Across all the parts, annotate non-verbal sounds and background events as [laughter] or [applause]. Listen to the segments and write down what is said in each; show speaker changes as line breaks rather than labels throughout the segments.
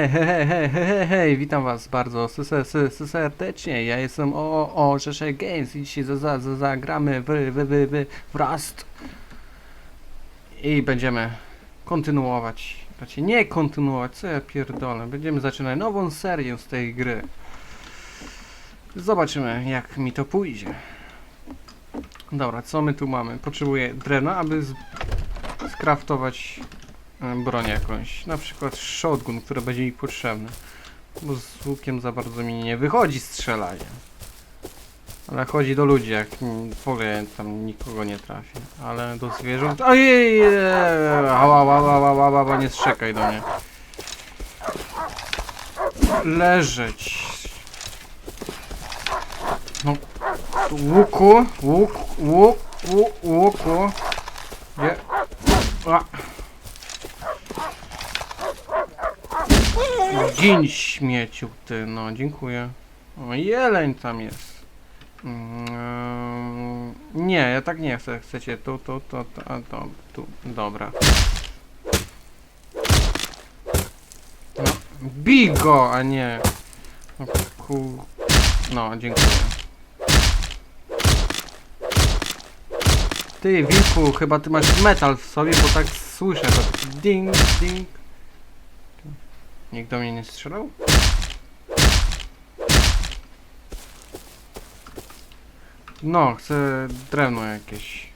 Hej, hej, hej, hej, hej, hej, witam was bardzo serdecznie. Ja jestem o, o Rzesze Games i dzisiaj za, za, za, zagramy w, w, w, w, w Rust. I będziemy kontynuować, znaczy nie kontynuować, co ja pierdolę. Będziemy zaczynać nową serię z tej gry. Zobaczymy jak mi to pójdzie. Dobra, co my tu mamy? Potrzebuję drewna, aby skraftować broń jakąś. Na przykład shotgun, który będzie mi potrzebny. Bo z łukiem za bardzo mi nie wychodzi strzelanie. Ale chodzi do ludzi, jak w ogóle tam nikogo nie trafi. Ale do zwierząt... Ojej! Ała, nie strzekaj do mnie. Leżeć. No. Łuku, łuk, łuk, łuk, łuku. Gdzie? A. Gin śmieciu ty, no dziękuję. O, jeleń tam jest. Mm, nie, ja tak nie chcę. Chcecie tu, tu, to, to, a to, tu. Dobra. No, bij go, a nie. No, ku... no dziękuję. Ty, wilku, chyba ty masz metal w sobie, bo tak słyszę to. Ding, ding. Nikt do mnie nie strzelał? No, chcę drewno jakieś.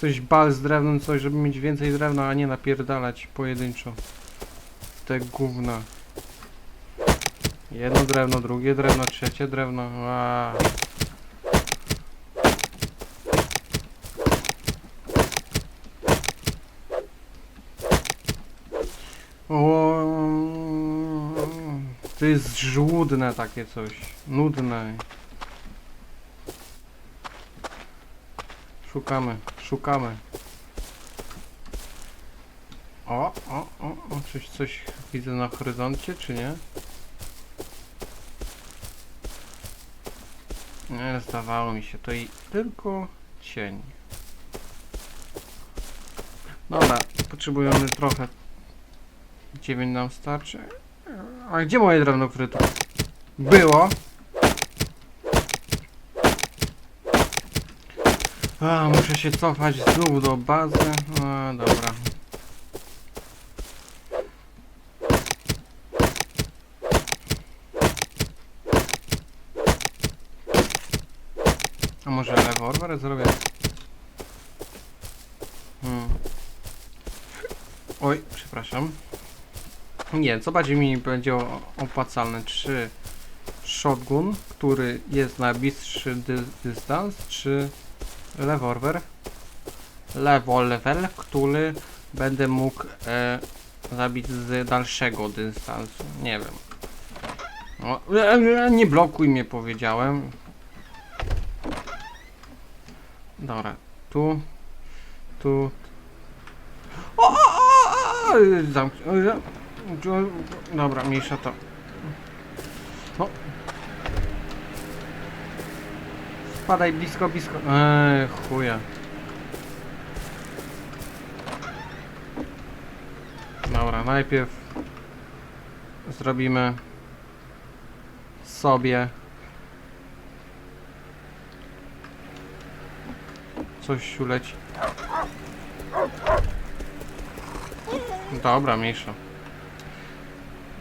Coś bal z drewnem, coś, żeby mieć więcej drewna, a nie napierdalać pojedynczo. Te gówna. Jedno drewno, drugie drewno, trzecie drewno. Aaa. To jest żłudne takie coś. Nudne. Szukamy, szukamy. O, o, o, o, coś, coś widzę na horyzoncie, czy nie? Nie, zdawało mi się, to i tylko cień. Dobra, potrzebujemy trochę 9 nam starczy. A gdzie moje drewno, które było? A, muszę się cofać znów do bazy. A, dobra. A może rewolwer zrobię? Hmm. Oj, przepraszam. Nie, co bardziej mi będzie opłacalne? Czy shotgun, który jest na bliższy dy dystans, czy rewolwer? Rewolwer, który będę mógł e, zabić z dalszego dystansu. Nie wiem. O, e, nie blokuj mnie, powiedziałem. Dobra, tu, tu. O, o, o, o. Dobra, mniejsza to. No. Spadaj blisko, blisko. Eee, chuja. Dobra, najpierw zrobimy sobie coś uleci. Dobra, mniejsza.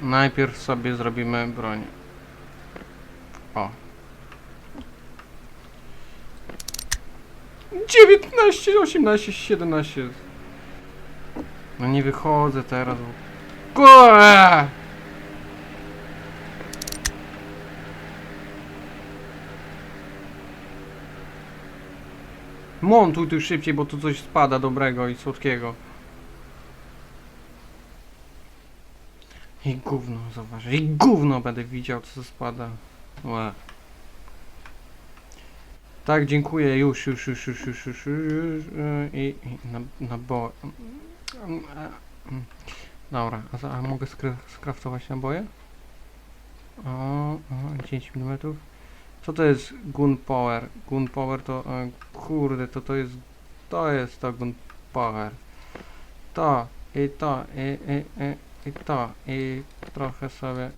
Najpierw sobie zrobimy broń. O. 19, 18, 17. No nie wychodzę teraz. Kue! Montuj tu szybciej, bo tu coś spada dobrego i słodkiego. I gówno, zauważ. I gówno będę widział, co spada. Łe. Tak, dziękuję. Już, już, już, już, już, już, już. e, I, i na, na bo... Dobra, a, a mogę skra skraftować naboje? O, o, 10 mm. Co to jest gunpowder? Gunpowder to... E, kurde, to to jest... To jest to gunpowder. To, i to, i, i, i, i to, i trochę sobie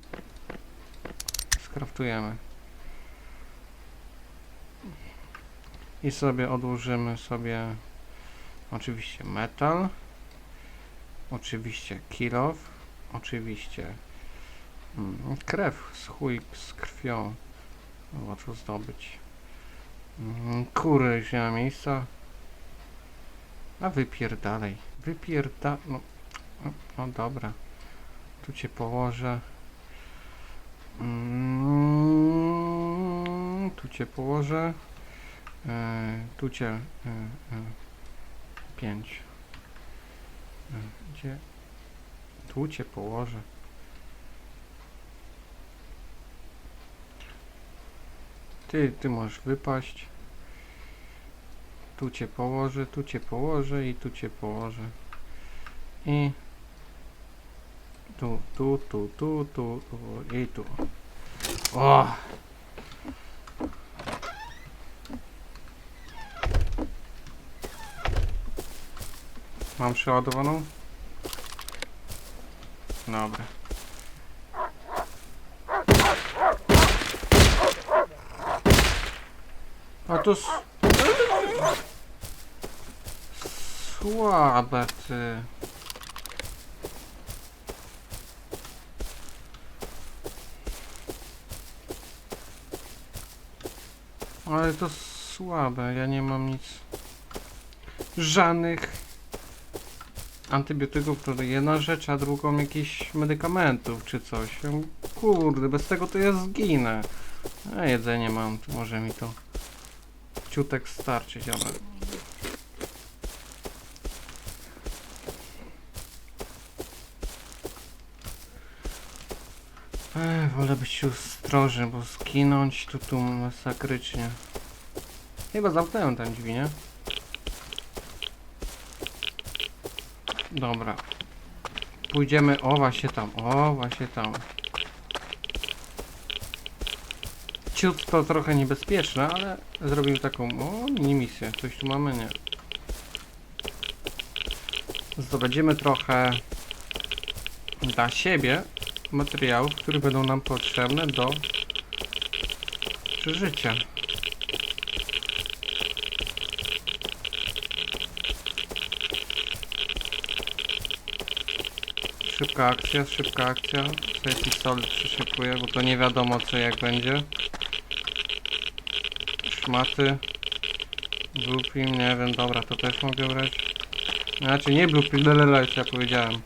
skraftujemy. I sobie odłożymy sobie oczywiście metal, oczywiście kilof, oczywiście mm, krew z chuj z krwią. Łatwo zdobyć. Mm, Kury nie ma miejsca. A wypierdalej. Wypierda... No, no, no dobra. Tu cię położę. Mm, tu cię położę. E, tu cię... E, e, pięć. Gdzie? Tu cię położę. Ty, ty możesz wypaść. Tu cię położę, tu cię położę i tu cię położę. I と、と、と、と、と、えっと。ああ。Mam przeładowaną? Dobra. A to s... Słabe ty. Ale to słabe, ja nie mam nic. Żadnych antybiotyków, to jedna rzecz, a drugą jakichś medykamentów czy coś. Kurde, bez tego to ja zginę. A jedzenie mam, to może mi to ciutek starczyć, ale... Ech, wolę być ostrożny, bo skinąć to tu masakrycznie. Chyba zamknąłem tam drzwi, nie? Dobra. Pójdziemy, o właśnie tam, o właśnie tam. Ciut to trochę niebezpieczne, ale zrobimy taką, o mini misję. Coś tu mamy, nie. Zdobędziemy trochę dla siebie materiałów, które będą nam potrzebne do przeżycia. Szybka akcja, szybka akcja. Sobie pistolet przyszykuję, bo to nie wiadomo co jak będzie. Szmaty. Blueprint, nie wiem, dobra, to też mogę brać. Znaczy nie blueprint, lelele, co ja powiedziałem.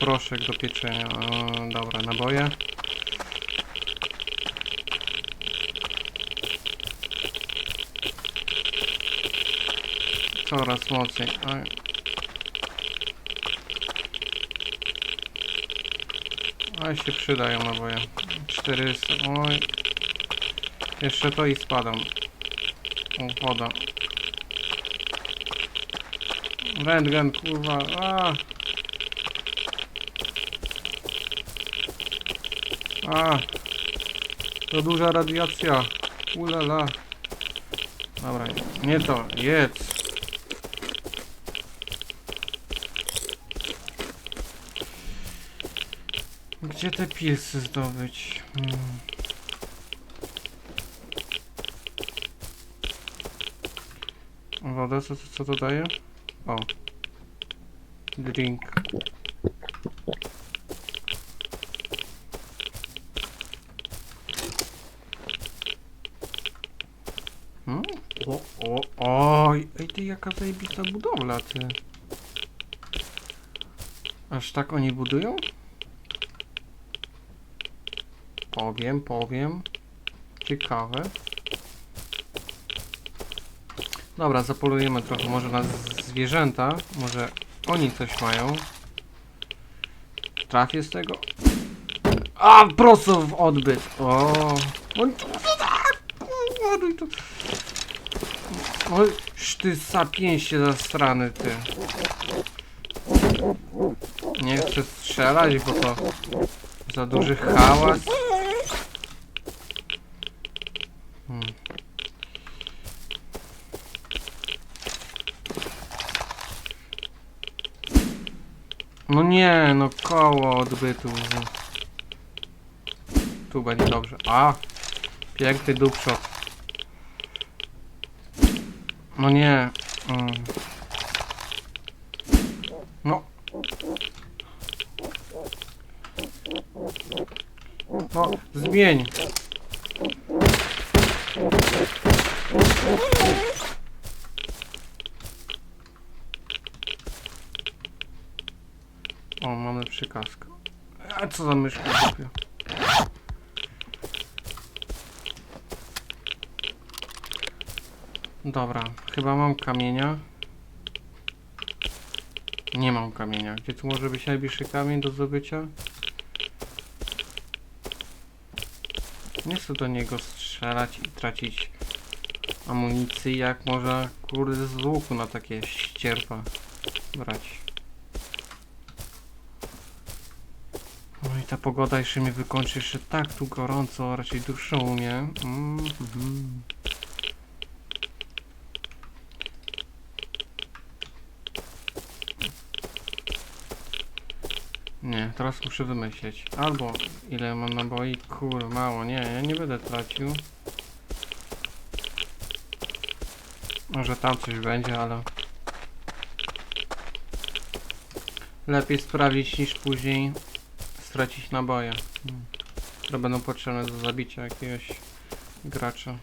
Proszek do pieczenia. O, dobra, naboje. Coraz mocniej. Oj. A się przydają naboje. 400. Oj. Jeszcze to i spadam. O, woda. Rentgen, kurwa. A. A. To duża radiacja. Ulala. Dobra, nie to. Jedz. Gdzie te pilsy zdobyć? Hmm. Woda, co, co, to daje? O. Drink. Hmm? O, o, oj, ej ty jaka zajebista budowla, ty. Aż tak oni budują? Powiem, powiem. Ciekawe. Dobra, zapolujemy trochę może na zwierzęta. Może oni coś mają. Trafię z tego. A, prosto w odbyt. O. On... Oj, ty sapiensie zastrany, ty. Nie chcę strzelać, bo to za duży hałas. Hmm. koło odbytu. Tu będzie dobrze. A! Piękny dupshot. No nie. Mm. No. No, zmień. O, mamy przykazkę. A co za myszka głupia. Dobra, chyba mam kamienia. Nie mam kamienia. Gdzie tu może być najbliższy kamień do zdobycia? Nie chcę do niego strzelać i tracić amunicji, jak może kurde z łuku na takie ścierpa brać. No i ta pogoda jeszcze mnie wykończy, jeszcze tak tu gorąco, raczej duszą mnie. Mm -hmm. Nie, teraz muszę wymyśleć. Albo ile mam naboi? Kur, mało, nie, ja nie będę tracił. Może tam coś będzie, ale... Lepiej sprawić niż później stracić naboje. Hmm. Które będą potrzebne do zabicia jakiegoś gracza.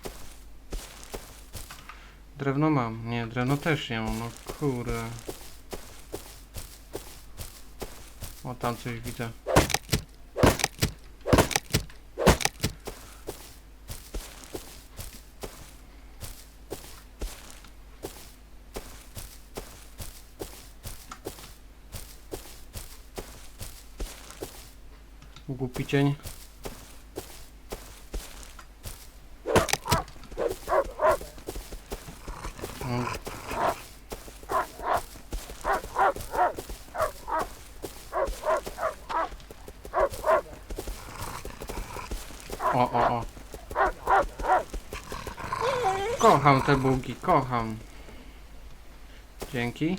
Drewno mam. Nie, drewno też nie mam. No kurde. O, tam coś widzę. Głupi cień. No. O, o, o. Kocham te bugi, kocham. Dzięki.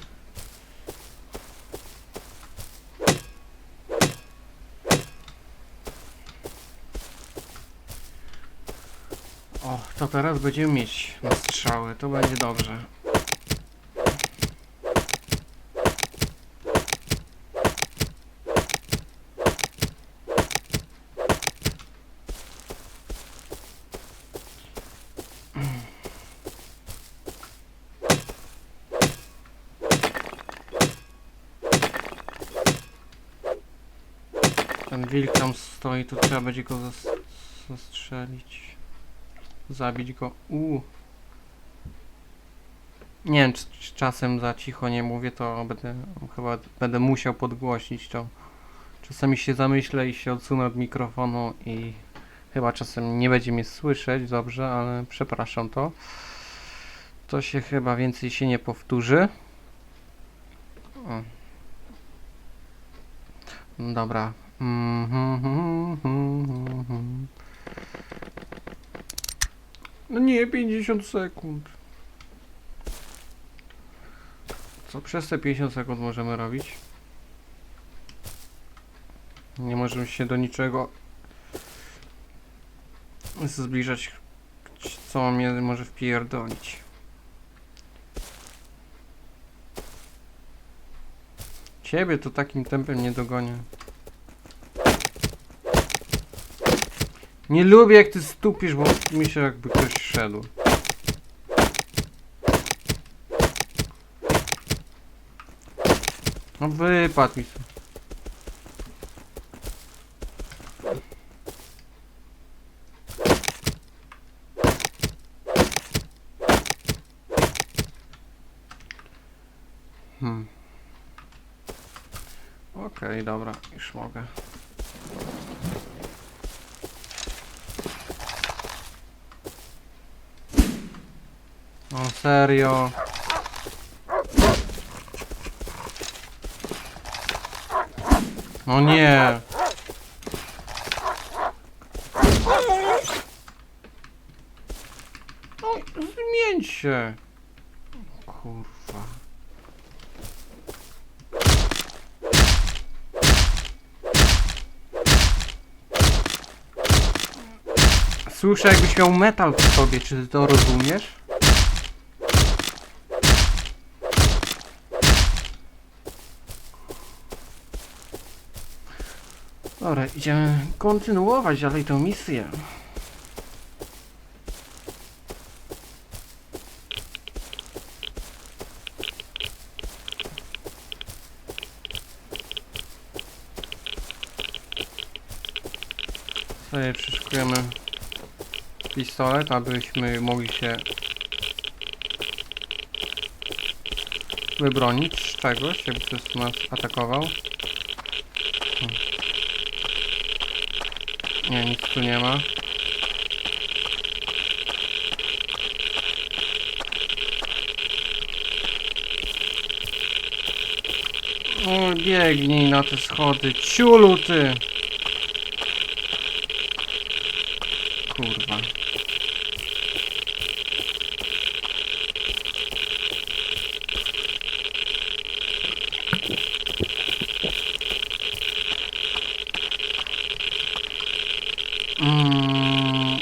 O, to teraz będziemy mieć na strzały, to będzie dobrze. To trzeba będzie go zas zastrzelić. Zabić go. Uuu. Nie wiem, czy, czy czasem za cicho nie mówię, to będę chyba będę musiał podgłośnić to. Czasami się zamyślę i się odsunę od mikrofonu i chyba czasem nie będzie mnie słyszeć dobrze, ale przepraszam to. To się chyba więcej się nie powtórzy. O. Dobra. No nie, 50 sekund. Co przez te 50 sekund możemy robić? Nie możemy się do niczego zbliżać, co mnie może wpierdolić. Ciebie to takim tempem nie dogonię. Nie lubię jak ty stupisz, bo mi się jakby ktoś szedł. No wypadł mi to. Hmm. Okej, dobra, już mogę. Serio? No nie. No, zmień się. Kurwa. Słyszę jakbyś miał metal w sobie, czy to rozumiesz? Dobra, idziemy kontynuować dalej tę misję. Sobie przeszukujemy pistolet, abyśmy mogli się wybronić z czegoś, jakby ktoś nas atakował. Nie, nic tu nie ma. O, biegnij na te schody, ciulu ty! Kurwa. Mm.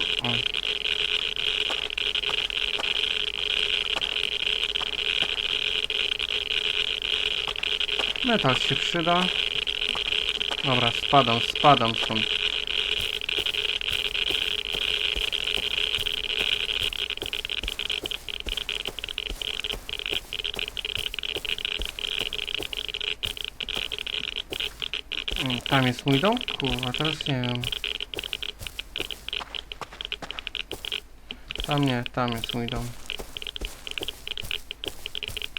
Metal się przyda. Dobra, spadam, spadam stąd. Mm, Tam jest mój dom? Kurwa, teraz nie wiem. Tam nie, tam jest mój dom.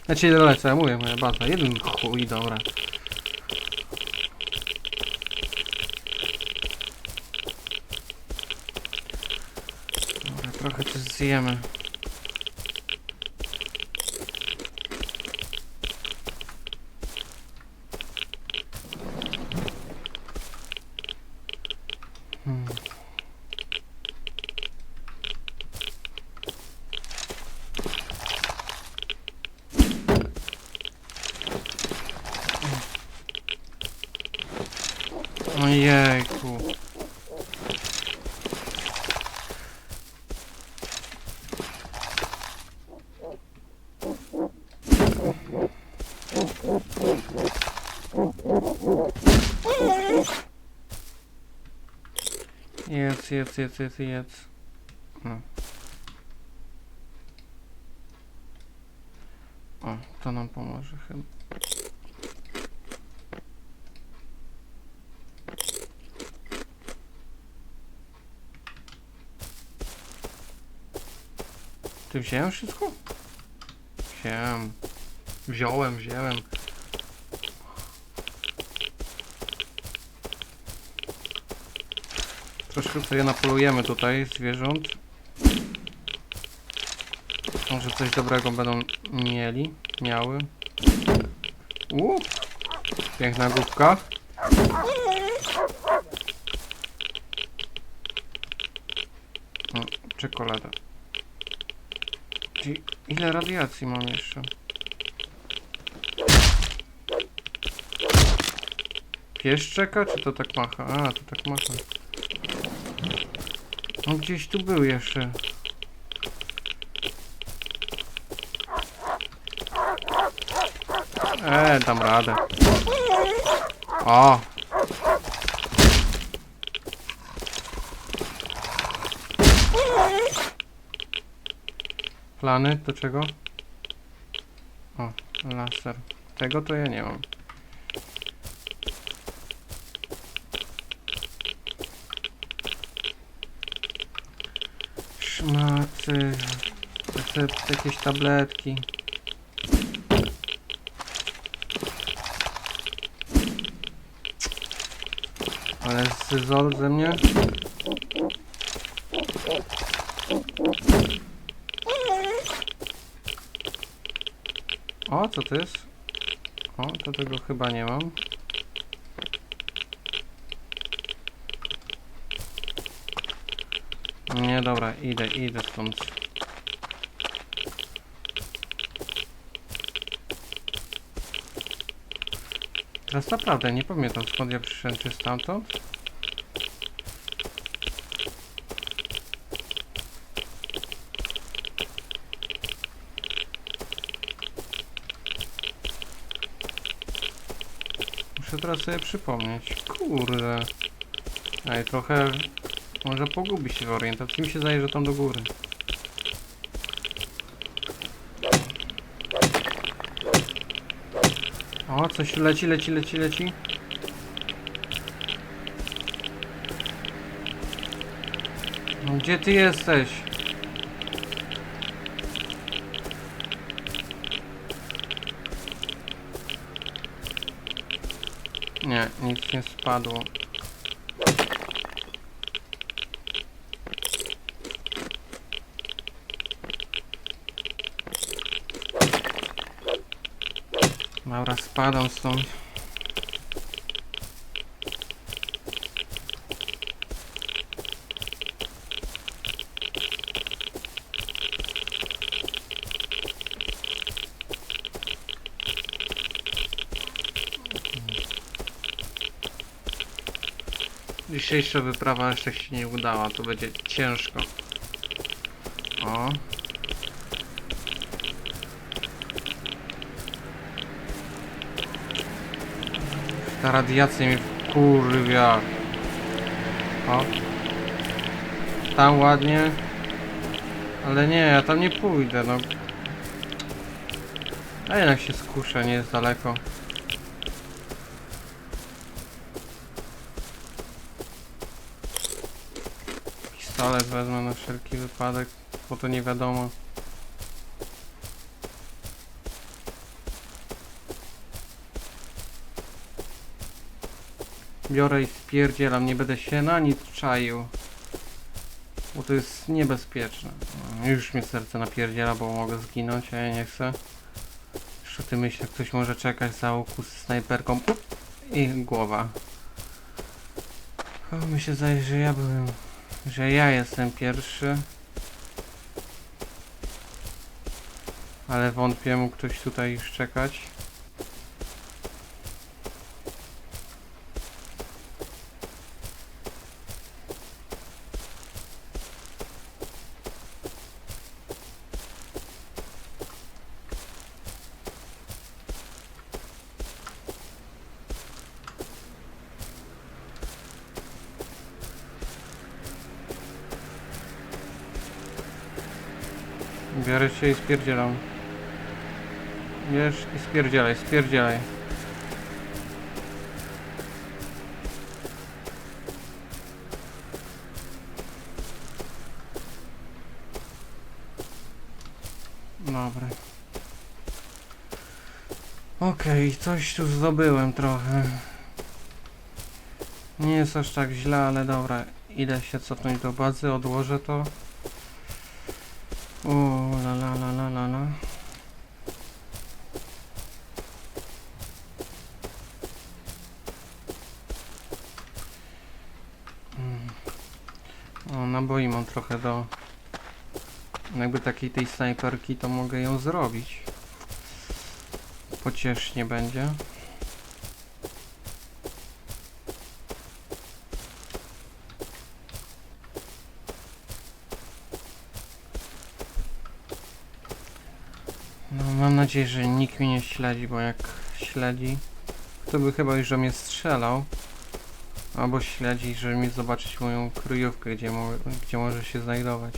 Znaczy lecę, ja mówię, moja baza. Jeden chuj, dobra. Dobra, trochę coś zjemy. Hmm. Ojejku. Jedz, jedz, jedz. No. O, to nam pomoże chyba. Ty wziąłem wszystko? Wziąłem. Wziąłem, wziąłem. Troszkę sobie napolujemy tutaj zwierząt. Może coś dobrego będą mieli, miały. Uuu, piękna głupka. Czekolada. Ile radiacji mam jeszcze? Pies czeka, czy to tak macha? A, to tak macha. No gdzieś tu był jeszcze. E, dam radę. O! Plany do czego? O, laser. Tego to ja nie mam. Szmaty. Recepty, jakieś tabletki. Ale zyzol ze mnie? O, co to jest? O, to tego chyba nie mam. Dobra, idę, idę stąd. Teraz naprawdę nie pamiętam skąd ja przyszedłem, czy stamtąd? Muszę teraz sobie przypomnieć. Kurde. Ej, trochę może pogubi się w orientacji. Mi się zdaje, że tam do góry. O, coś leci, leci, leci, leci. No, gdzie ty jesteś? Nie, nic nie spadło. Dobra, spadam stąd. Dzisiejsza wyprawa jeszcze się nie udała, to będzie ciężko. O. Ta radiacja mnie kurwia. O. Tam ładnie. Ale nie, ja tam nie pójdę, no. A jednak się skuszę, nie jest daleko. Pistolet wezmę na wszelki wypadek, bo to nie wiadomo. Biorę i spierdzielam, nie będę się na nic czaił. Bo to jest niebezpieczne. Już mnie serce napierdziela, bo mogę zginąć, a ja nie chcę. Jeszcze ty myślę, ktoś może czekać za łuku z snajperką i głowa. O, mi się zdaje, że ja byłem, że ja jestem pierwszy. Ale wątpię, mógł ktoś tutaj już czekać. Biorę się i spierdzielam. Bierz i spierdzielaj, spierdzielaj. Dobra. Okej, coś tu zdobyłem trochę. Nie jest aż tak źle, ale dobra. Idę się cofnąć do bazy, odłożę to. O, la la la la la la. Mm. O, naboi mam trochę do... Jakby takiej tej snajperki, to mogę ją zrobić. Pociesznie będzie. No, mam nadzieję, że nikt mnie nie śledzi, bo jak śledzi, to by chyba już do mnie strzelał. Albo śledzi, żeby mi zobaczyć moją kryjówkę, gdzie, mo gdzie może się znajdować.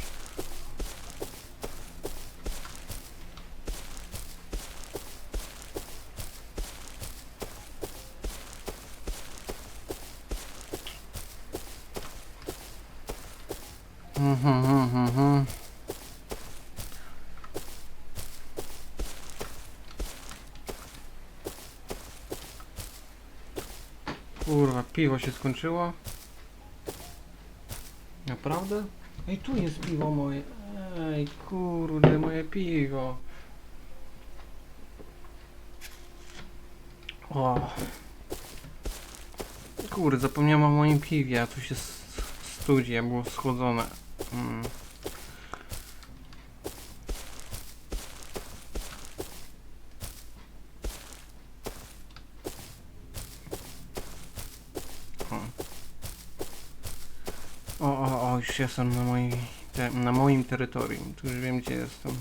Piwo się skończyło. Naprawdę? Ej, tu jest piwo moje. Ej, kurde, moje piwo. O. Kurde, zapomniałem o moim piwie, a tu się studzi, a było schłodzone. Mm. O, o, o, już jestem na, mojej, te, na moim terytorium. Tu już wiem, gdzie jestem.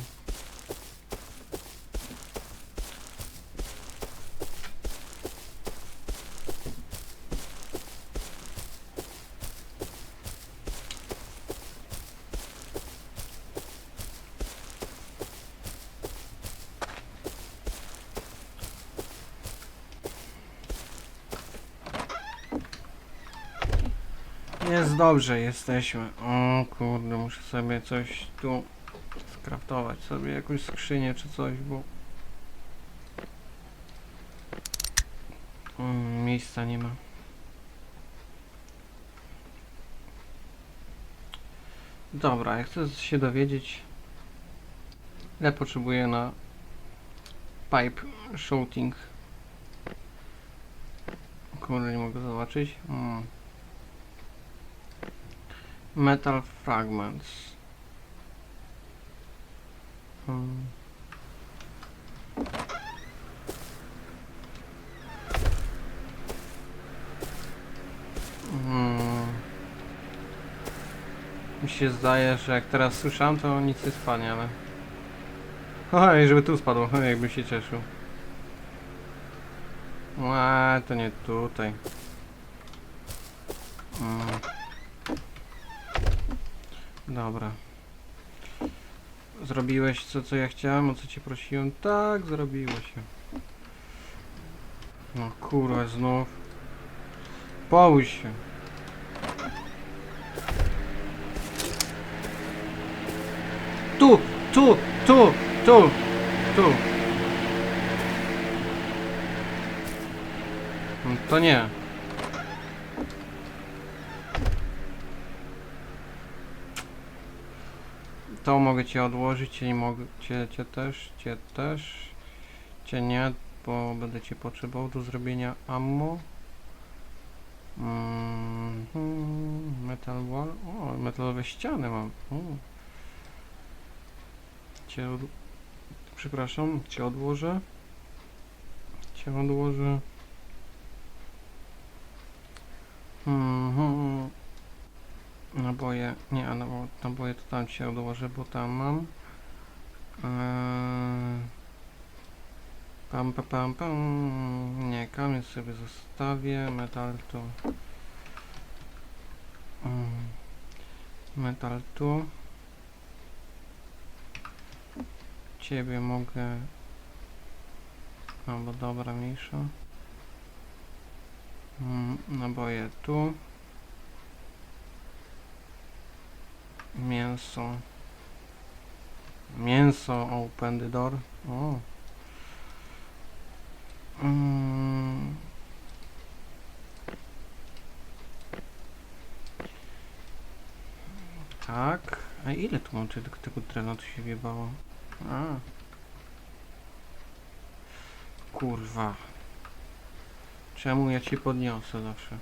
Jest dobrze, jesteśmy. O kurde, muszę sobie coś tu skraftować sobie jakąś skrzynię czy coś, bo mm, miejsca nie ma. Dobra, ja chcę się dowiedzieć ile potrzebuję na pipe shooting. Kurde, nie mogę zobaczyć. Mm. Metal fragments. Hmm. Hmm. Mi się zdaje, że jak teraz słyszałem, to nic nie spadnie, ale... Oj, żeby tu spadło, [laughs] jakbym się cieszył. Eee, to nie tutaj. Mm. Dobra. Zrobiłeś co, co ja chciałem, o co cię prosiłem? Tak, zrobiłeś. No kurwa, znów. Połóż się. Tu, tu, tu, tu, tu. No To nie. To mogę cię odłożyć, cię nie mogę, cię, cię też, cię też, cię nie, bo będę cię potrzebował do zrobienia ammo. Mm, metal wall, o, metalowe ściany mam. O. Cię od... Przepraszam, cię odłożę. Cię odłożę. Mhm. Naboje, nie, a nabo, naboje to tam się odłożę, bo tam mam. Eee, pam, pam, pam, pam. Nie, kamień sobie zostawię, metal tu. Mm. Metal tu. Ciebie mogę... No bo dobra, mniejsza. Mm, naboje tu. Mięso. Mięso, open the door. O. Mm. Tak. A ile tu mam tego, tego tu się wiebało? A. Kurwa. Czemu ja cię podniosę zawsze?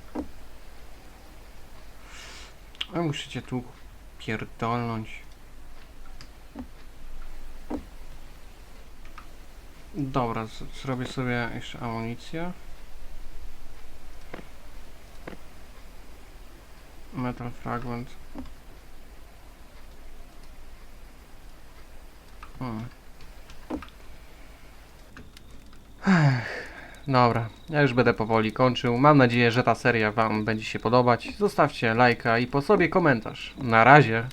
A muszę cię tu pierdolnąć. Dobra, zrobię sobie jeszcze amunicję. Metal fragment. Hmm. Dobra, ja już będę powoli kończył. Mam nadzieję, że ta seria Wam będzie się podobać. Zostawcie lajka i po sobie komentarz. Na razie.